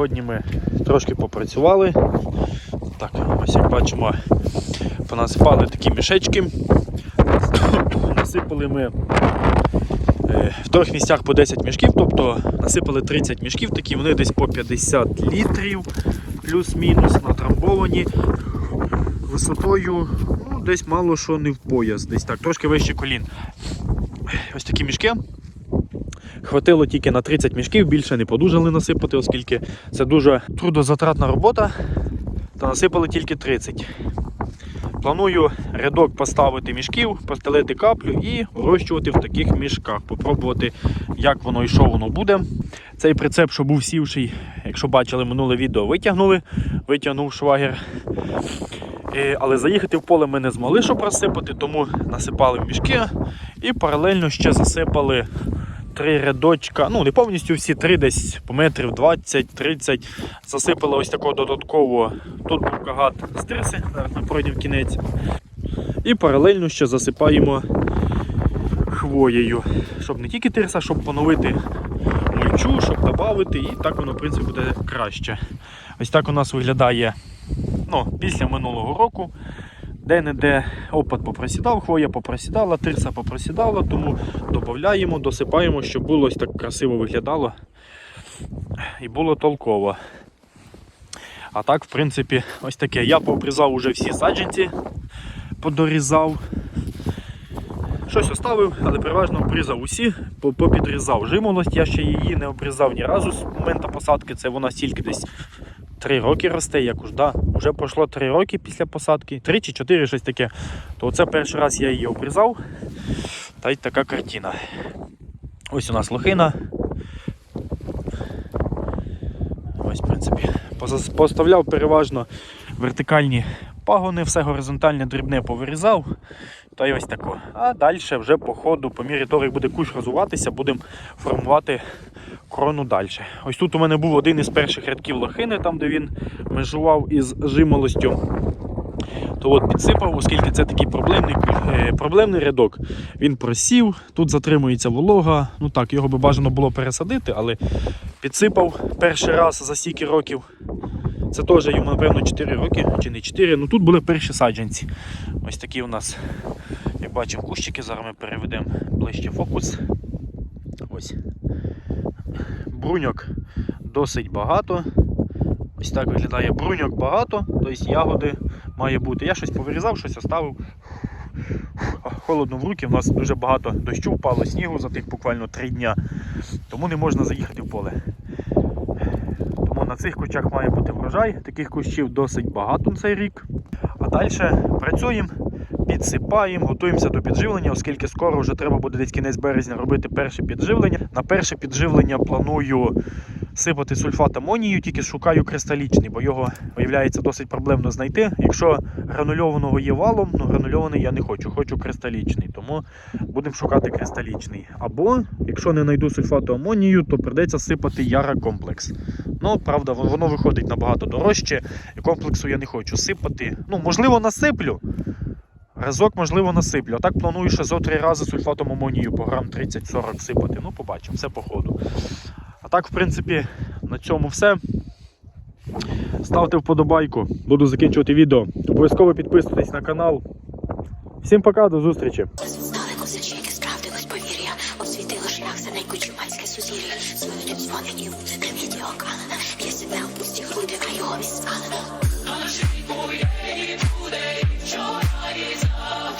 Сьогодні ми трошки попрацювали. Так, ось як бачимо, понасипали такі мішечки. Насипали ми е, в трьох місцях по 10 мішків, тобто насипали 30 мішків, такі вони десь по 50 літрів, плюс-мінус натрамбовані. Висотою ну, десь мало що не в пояс, десь так, трошки вище колін. Ось такі мішки. Хватило тільки на 30 мішків, більше не подужали насипати, оскільки це дуже трудозатратна робота. Та насипали тільки 30. Планую рядок поставити мішків, постелити каплю і вирощувати в таких мішках. Попробувати, як воно і що воно буде. Цей прицеп, що був сівший, якщо бачили минуле відео, витягнули, витягнув швагер. Е, Але заїхати в поле ми не змогли, щоб розсипати, тому насипали в мішки і паралельно ще засипали три рядочка, ну не повністю всі три, десь по метрів 20-30. Засипали ось такого додатково. Тут був кагат з тирси, зараз ми кінець. І паралельно ще засипаємо хвоєю, щоб не тільки тирса, щоб поновити мульчу, щоб додати, і так воно в принципі буде краще. Ось так у нас виглядає ну, після минулого року. Де-не-де опад попросідав, хвоя попросідала, тирса попросідала, тому додаємо, досипаємо, щоб було ось так красиво виглядало і було толково. А так, в принципі, ось таке. Я пообрізав уже всі саджанці, подорізав. Щось оставив, але переважно обрізав усі, попідрізав жимолость. Я ще її не обрізав ні разу з моменту посадки. Це вона стільки десь 3 роки росте, як уж, да. Вже пройшло 3 роки після посадки, 3 чи 4, щось таке. То це перший раз я її обрізав. Та й така картина. Ось у нас лохина. Ось, в принципі, поставляв переважно вертикальні пагони, все горизонтальне дрібне повирізав. Та й ось тако. А далі вже по ходу, по мірі того, як буде кущ розвиватися, будемо формувати крону далі. Ось тут у мене був один із перших рядків лохини, там де він межував із жимолостю. То от підсипав, оскільки це такий проблемний, е, проблемний рядок. Він просів, тут затримується волога. Ну так, його би бажано було пересадити, але підсипав перший раз за стільки років. Це теж йому, напевно, 4 роки чи не 4. Ну тут були перші саджанці. Ось такі у нас, як бачимо, кущики. Зараз ми переведемо ближче фокус. Ось. Бруньок досить багато. Ось так виглядає бруньок багато, тобто ягоди має бути. Я щось повирізав, щось оставив. Холодно в руки, в нас дуже багато дощу впало, снігу за тих буквально 3 дня. Тому не можна заїхати в поле. Тому на цих кущах має бути врожай. Таких кущів досить багато на цей рік. А далі працюємо, підсипаємо, готуємося до підживлення, оскільки скоро вже треба буде десь кінець березня робити перше підживлення. На перше підживлення планую сипати сульфат амонію, тільки шукаю кристалічний, бо його виявляється досить проблемно знайти. Якщо гранульованого є валом, ну гранульований я не хочу, хочу кристалічний, тому будемо шукати кристалічний. Або, якщо не знайду сульфату амонію, то придеться сипати яра комплекс. Ну, правда, воно виходить набагато дорожче, і комплексу я не хочу сипати. Ну, можливо, насиплю. Разок, можливо, насиплю. А так планую ще зо три рази сульфатом амонію по грам 30-40 сипати. Ну, побачимо, все по ходу. А так, в принципі, на цьому все. Ставте вподобайку, буду закінчувати відео. Обов'язково підписуйтесь на канал. Всім пока, до зустрічі! Здалеку зачеки справдилось повір'я, освітило шлях за найкучумальське сузір'я. Смертю дзвонить і музика відеокалена, б'є себе у пусті груди, а його відспалено.